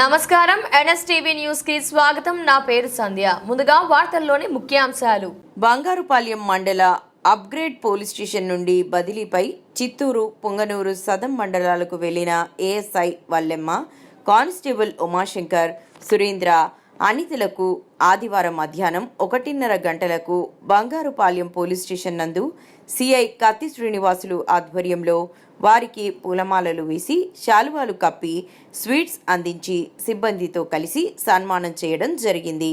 నమస్కారం. ఎన్ఎస్టీవీ న్యూస్కి స్వాగతం. నా పేరు సంధ్య. ముందుగా వార్తల్లోని ముఖ్యాంశాలు. బంగారుపాలెం మండల అప్గ్రేడ్ పోలీస్ స్టేషన్ నుండి బదిలీపై చిత్తూరు పొంగనూరు సదం మండలాలకు వెళ్ళిన ఏఎస్ఐ వల్లెమ్మ కానిస్టేబుల్ ఉమాశంకర్ సురేంద్ర అనితులకు ఆదివారం మధ్యాహ్నం ఒకటిన్నర గంటలకు బంగారుపాలెం పోలీస్ స్టేషన్ నందు సిఐ కత్తి శ్రీనివాసులు ఆధ్వర్యంలో వారికి పూలమాలలు వేసి శాలువాలు కప్పి స్వీట్స్ అందించి సిబ్బందితో కలిసి సన్మానం చేయడం జరిగింది.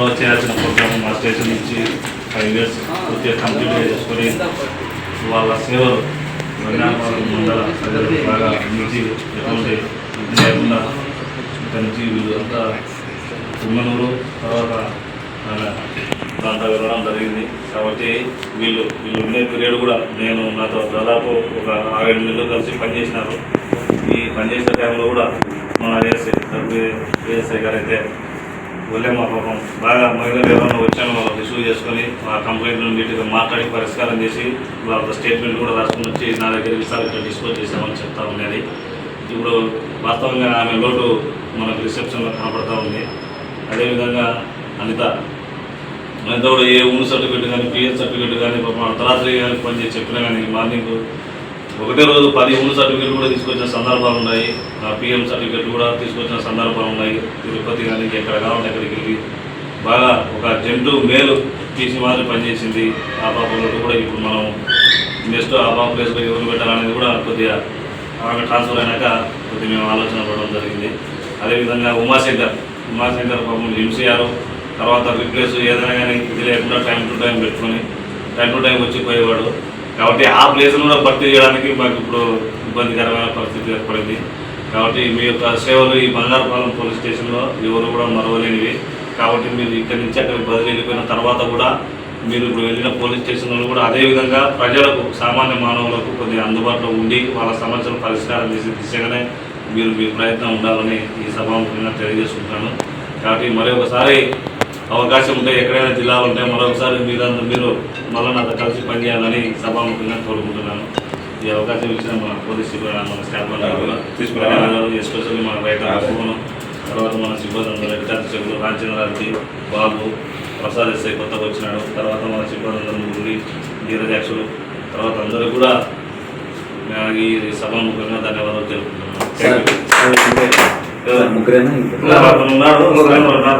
ఎప్పుడో చేయాల్సిన ప్రోగ్రామ్ మా స్టేషన్ నుంచి ఫైవ్ ఇయర్స్ పూర్తిగా కంప్లీట్ చేసుకొని వాళ్ళ సేవలు రంగాపురం మండల బాగా అందించి ఎటువంటి ఇది లేకుండా ఇక్కడి నుంచి వీళ్ళు అంతా తుమ్మనూరు తర్వాత దాంట్లో వెళ్ళడం జరిగింది. కాబట్టి వీళ్ళు వీళ్ళు ఉండే పీరియడ్ కూడా నేను నాతో దాదాపు ఒక ఆరేడు నెలలు కలిసి పనిచేసినారు. ఈ పనిచేసిన టైంలో కూడా మన ఏఎస్ఐ ఏఎస్ఐ గారు అయితే వెళ్ళేమా పాపం. బాగా మహిళలు ఎవరైనా వచ్చాను వాళ్ళు రిసీవ్ చేసుకొని ఆ కంప్లైంట్లను నీట్గా మాట్లాడి పరిష్కారం చేసి వాళ్ళ స్టేట్మెంట్ కూడా రాసుకుని వచ్చి నా దగ్గర ఈసారి ఇట్లా డిస్పోజ్ చేసామని చెప్తా ఉండేది ఇప్పుడు వాస్తవంగా ఆమె లోటు మనకు రిసెప్షన్లో కనపడతా ఉంది. అదేవిధంగా అనిత అనిత కూడా ఏ ఊరు సర్టిఫికేట్ కానీ పిఎస్ సర్టిఫికేట్ కానీ పాపం అర్ధరాత్రి కానీ పని చేసి చెప్పినా కానీ మార్నింగ్ ఒకటే రోజు పది ఉన్న సర్టిఫికేట్ కూడా తీసుకొచ్చిన సందర్భాలు ఉన్నాయి. పిఎం సర్టిఫికేట్ కూడా తీసుకొచ్చిన సందర్భాలు ఉన్నాయి. తిరుపతి కానీ ఎక్కడ కావాలంటే అక్కడికి వెళ్ళి బాగా ఒక జంటు మేలు తీసి మాదిరి పనిచేసింది. ఆ పాపంలో కూడా ఇప్పుడు మనం నెక్స్ట్ ఆ పాప ప్లేస్లో ఎవరు పెట్టాలనేది కూడా కొద్దిగా ఆమె ట్రాన్స్ఫర్ అయినాక కొద్దిగా మేము ఆలోచన పడడం జరిగింది. అదేవిధంగా ఉమాశంకర్ ఉమాశంకర్ పాపం ఎంసీఆర్ తర్వాత రిప్లేస్ ఏదైనా కానీ ఇది లేకుండా టైం టు టైం పెట్టుకొని టైం టు టైం వచ్చి పోయేవాడు కాబట్టి ఆ ప్లేస్ను కూడా భర్తీ చేయడానికి మాకు ఇప్పుడు ఇబ్బందికరమైన పరిస్థితి ఏర్పడింది. కాబట్టి మీ యొక్క సేవలు ఈ బంగారపాలెం పోలీస్ స్టేషన్లో ఎవరు కూడా మరవలేనివి. కాబట్టి మీరు ఇక్కడి నుంచి అక్కడికి బదిలీ వెళ్ళిపోయిన తర్వాత కూడా మీరు ఇప్పుడు వెళ్ళిన పోలీస్ స్టేషన్లో కూడా అదేవిధంగా ప్రజలకు సామాన్య మానవులకు కొద్దిగా అందుబాటులో ఉండి వాళ్ళ సమస్యలు పరిష్కారం చేసే దిశగానే మీరు మీ ప్రయత్నం ఉండాలని ఈ సభాముఖంగా తెలియజేసుకుంటాను కాబట్టి మరొకసారి అవకాశం ఉంటే ఎక్కడైనా జిల్లాలు ఉంటే మరొకసారి మీరందరూ మీరు మళ్ళీ నాతో కలిసి పనిచేయాలని సభాముఖంగా కోరుకుంటున్నాను. ఈ అవకాశం ఇచ్చిన మన పోలీస్ సిబ్బంది మన స్టాఫ్ తీసుకుని ఎస్పెషల్లీ మన భువనం తర్వాత మన సిబ్బంది అందరూ అధ్యక్షులు రామచంద్రారెడ్డి బాబు ప్రసాద్ ఎస్ఐ కొత్తగా వచ్చినాడు. తర్వాత మన సిబ్బంది అందరూ ముగ్గురి నీరజాక్షులు తర్వాత అందరూ కూడా ఈ సభాముఖంగా ధన్యవాదాలు you. ముగ్గురేనా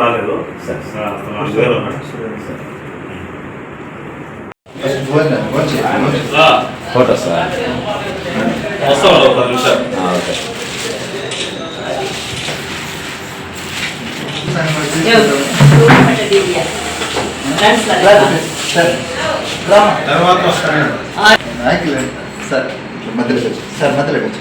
రాలేదు. సరే. ఆ, అతను ఆ పేరు ఉన్నాడు. రా, ఫోటో సార్ వస్తాను ఒక నిమిషం. ఓకే. తర్వాత వస్తాను. నాయకులు సార్ మధ్యలోకి వచ్చి సార్ మధ్యలోకి వచ్చి